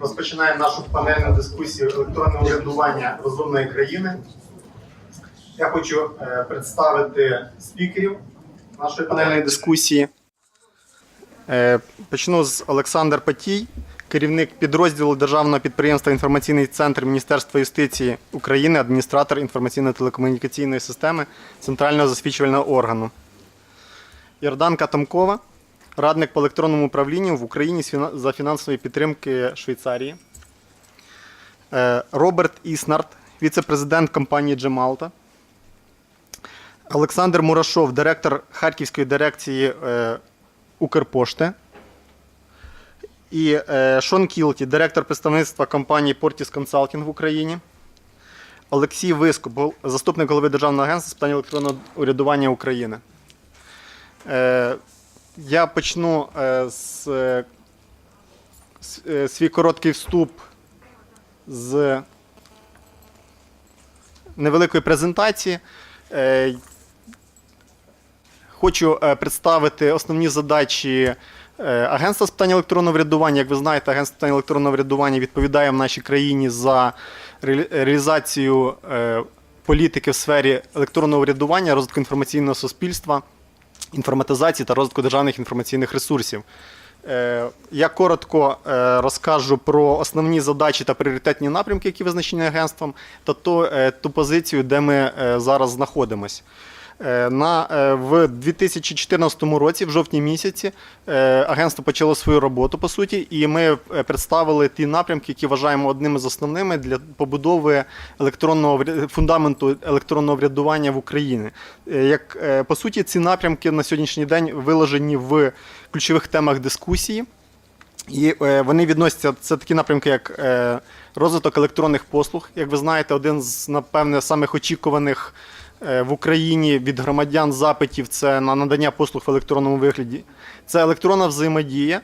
Розпочинаємо нашу панельну дискусію електронне урядування розумної країни. Я хочу е, представити спікерів нашої панельної дискусії. Е, Почну з Олександр Патій, керівник підрозділу Державного підприємства Інформаційний центр Міністерства юстиції України, адміністратор інформаційно-телекомунікаційної системи Центрального засвідчувального органу. Йорданка Томкова, радник по електронному управлінню в Україні за фінансової підтримки Швейцарії. Е, Роберт Існарт, віце-президент компанії Джемалта. Олександр Мурашов, директор Харківської дирекції е, Укрпошти. І е, Шон Кілті, директор представництва компанії Portis Consulting в Україні. Олексій Вископ, заступник голови Державного агентства з питань електронного урядування України. Я почну е, з, е, е, свій короткий вступ з невеликої презентації. Хочу представити основні задачі Агентства з питань електронного врядування. Як ви знаєте, Агентство з питань електронного врядування відповідає в нашій країні за реалізацію політики в сфері електронного врядування, розвитку інформаційного суспільства, інформатизації та розвитку державних інформаційних ресурсів. Е, Я коротко е, розкажу про основні задачі та пріоритетні напрямки, які визначені агентством, та ту, е, ту позицію, де ми зараз знаходимося. Е, На, е, в 2014 році, в жовтні місяці, е, агентство почало свою роботу по суті, і ми представили ті напрямки, які вважаємо одними з основними для побудови електронного фундаменту електронного врядування в Україні. Як по суті, ці напрямки на сьогоднішній день виложені в ключових темах дискусії. І вони відносяться, це такі напрямки, як розвиток електронних послуг. Як ви знаєте, один з, напевне, самих очікуваних в Україні від громадян запитів це на надання послуг в електронному вигляді. Це електронна взаємодія.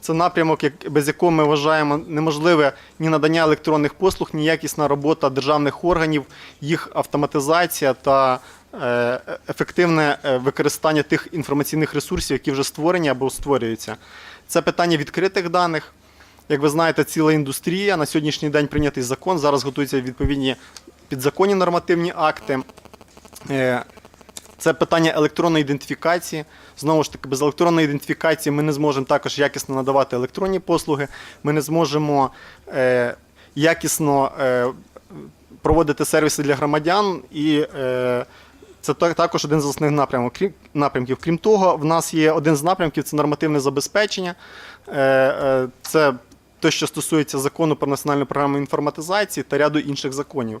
Це напрямок, без якого ми вважаємо неможливе ні надання електронних послуг, ні якісна робота державних органів, їх автоматизація та е, ефективне е, використання тих інформаційних ресурсів, які вже створені або створюються. Це питання відкритих даних. Як ви знаєте, ціла індустрія. На сьогоднішній день прийнятий закон. Зараз готуються відповідні підзаконні нормативні акти. Е, Це питання електронної ідентифікації. Знову ж таки, без електронної ідентифікації ми не зможемо також якісно надавати електронні послуги. Ми не зможемо е, якісно е, проводити сервіси для громадян і. Е, це також один з основних напрямок. Крім напрямків. Крім того, в нас є один з напрямків це нормативне забезпечення. Е, е, Це те, що стосується закону про національну програму інформатизації та ряду інших законів.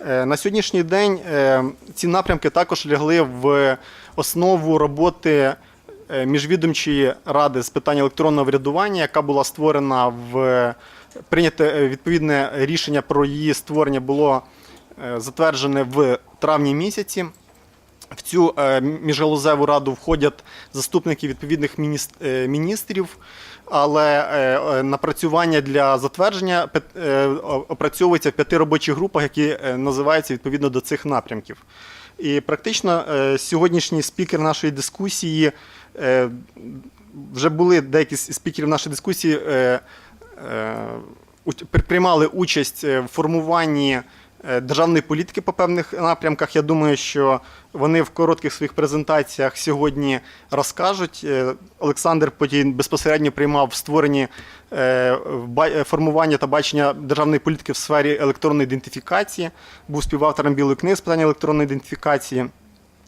Е, На сьогоднішній день е, ці напрямки також лягли в основу роботи е, міжвідомчої ради з питань електронного врядування, яка була створена в прийняте відповідне рішення про її створення було затверджене в травні місяці. В цю міжгалузеву раду входять заступники відповідних міністрів, але е, е, напрацювання для затвердження е, опрацьовується в п'яти робочих групах, які називаються відповідно до цих напрямків. І практично сьогоднішній спікер нашої дискусії вже були деякі з спікерів нашої дискусії. приймали участь в формуванні державної політики по певних напрямках. Я думаю, що вони в коротких своїх презентаціях сьогодні розкажуть. Е, Олександр потім безпосередньо приймав створенні е, в е, формування та бачення державної політики в сфері електронної ідентифікації, був співавтором білої книги з питання електронної ідентифікації.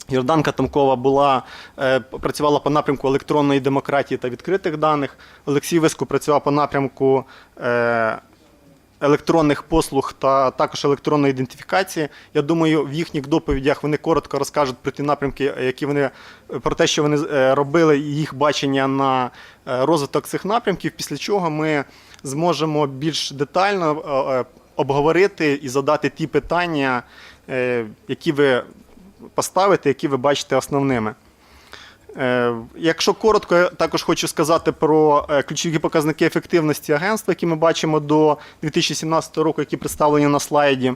Йорданка Томкова була, е, працювала по напрямку електронної демократії та відкритих даних. Олексій Виску працював по напрямку е, електронних послуг та також електронної ідентифікації. Я думаю, в їхніх доповідях вони коротко розкажуть про ті напрямки, які вони про те, що вони е, робили, їх бачення на е, розвиток цих напрямків. Після чого ми зможемо більш детально е, обговорити і задати ті питання, які ви поставите, які ви бачите основними. Е, Якщо коротко, я також хочу сказати про е, ключові показники ефективності агентства, які ми бачимо до 2017 року, які представлені на слайді.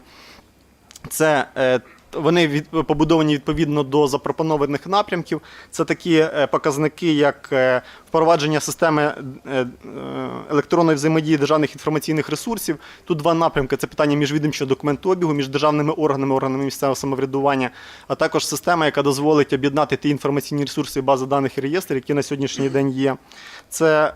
Це е, Вони від, побудовані відповідно до запропонованих напрямків. Це такі е, показники, як е, впровадження системи е, електронної взаємодії державних інформаційних ресурсів. Тут два напрямки: це питання міжвідомчого документообігу між державними органами, органами місцевого самоврядування, а також система, яка дозволить об'єднати ті інформаційні ресурси, бази даних і реєстрів, які на сьогоднішній день є. Це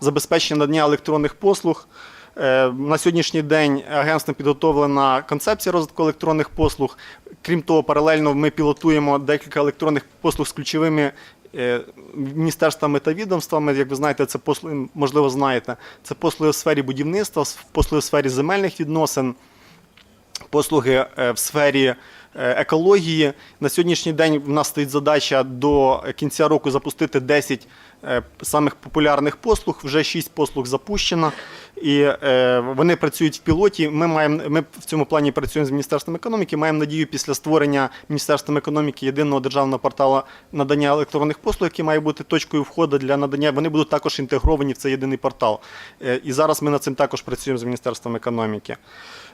забезпечення надання електронних послуг. Е, На сьогоднішній день агентством підготовлена концепція розвитку електронних послуг. Крім того, паралельно ми пілотуємо декілька електронних послуг з ключовими е, міністерствами та відомствами. Як ви знаєте, це послуги, можливо, знаєте, це послуги в сфері будівництва, послуги в сфері земельних відносин, послуги е, в сфері екології. На сьогоднішній день в нас стоїть задача до кінця року запустити 10 е, самих популярних послуг. Вже 6 послуг запущено, і е, вони працюють в пілоті. Ми маємо ми в цьому плані працюємо з міністерством економіки. Маємо надію після створення міністерством економіки єдиного державного порталу надання електронних послуг, який має бути точкою входу для надання. Вони будуть також інтегровані в цей єдиний портал. Е, І зараз ми над цим також працюємо з міністерством економіки.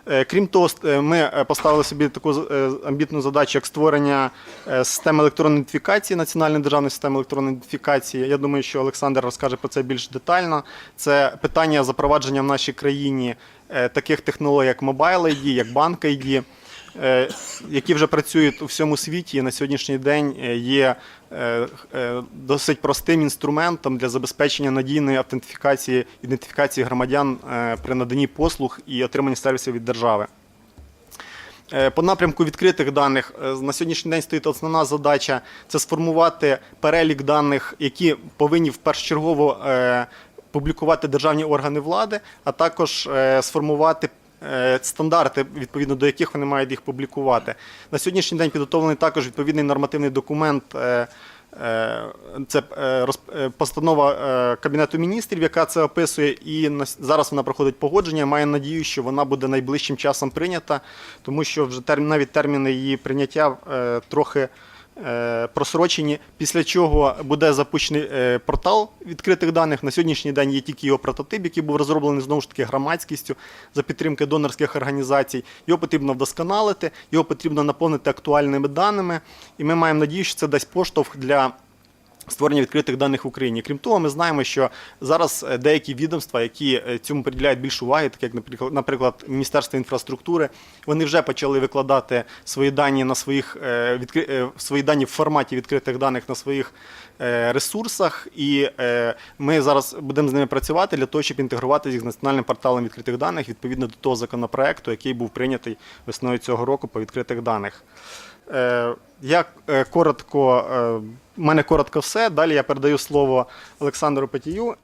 Е, Крім того, е, ми е, поставили собі таку е, амбітну задачу, як створення е, системи електронної ідентифікації, національної державної системи електронної ідентифікації. Я думаю, що Олександр розкаже про це більш детально. Це питання запровадження в нашій країні е, таких технологій, як Mobile ID, як Bank ID, е, які вже працюють у всьому світі і на сьогоднішній день є досить простим інструментом для забезпечення надійної автентифікації ідентифікації громадян при наданні послуг і отриманні сервісів від держави. Е, По напрямку відкритих даних е, на сьогоднішній день стоїть основна задача це сформувати перелік даних, які повинні впершочергово е, публікувати державні органи влади, а також сформувати. Стандарти, відповідно до яких вони мають їх публікувати. На сьогоднішній день підготовлений також відповідний нормативний документ. Е, Це е, е, постанова Кабінету міністрів, яка це описує, і зараз вона проходить погодження. Маю надію, що вона буде найближчим часом прийнята, тому що вже навіть терміни її прийняття трохи просрочені. Після чого буде запущений е, портал відкритих даних. На сьогоднішній день є тільки його прототип, який був розроблений знову ж таки громадськістю за підтримки донорських організацій. Його потрібно вдосконалити, його потрібно наповнити актуальними даними, і ми маємо надію, що це дасть поштовх для. Створення відкритих даних в Україні. Крім того, ми знаємо, що зараз е, деякі відомства, які е, цьому приділяють більше уваги, так як, наприклад, наприклад, Міністерство інфраструктури, вони вже почали викладати свої дані на своїх е, свої дані в форматі відкритих даних на своїх ресурсах, і ми зараз будемо з ними працювати для того, щоб інтегрувати їх з національним порталом відкритих даних відповідно до того законопроекту, який був прийнятий весною цього року по відкритих даних. Я коротко, мене коротко все. Далі я передаю слово Олександру Петію.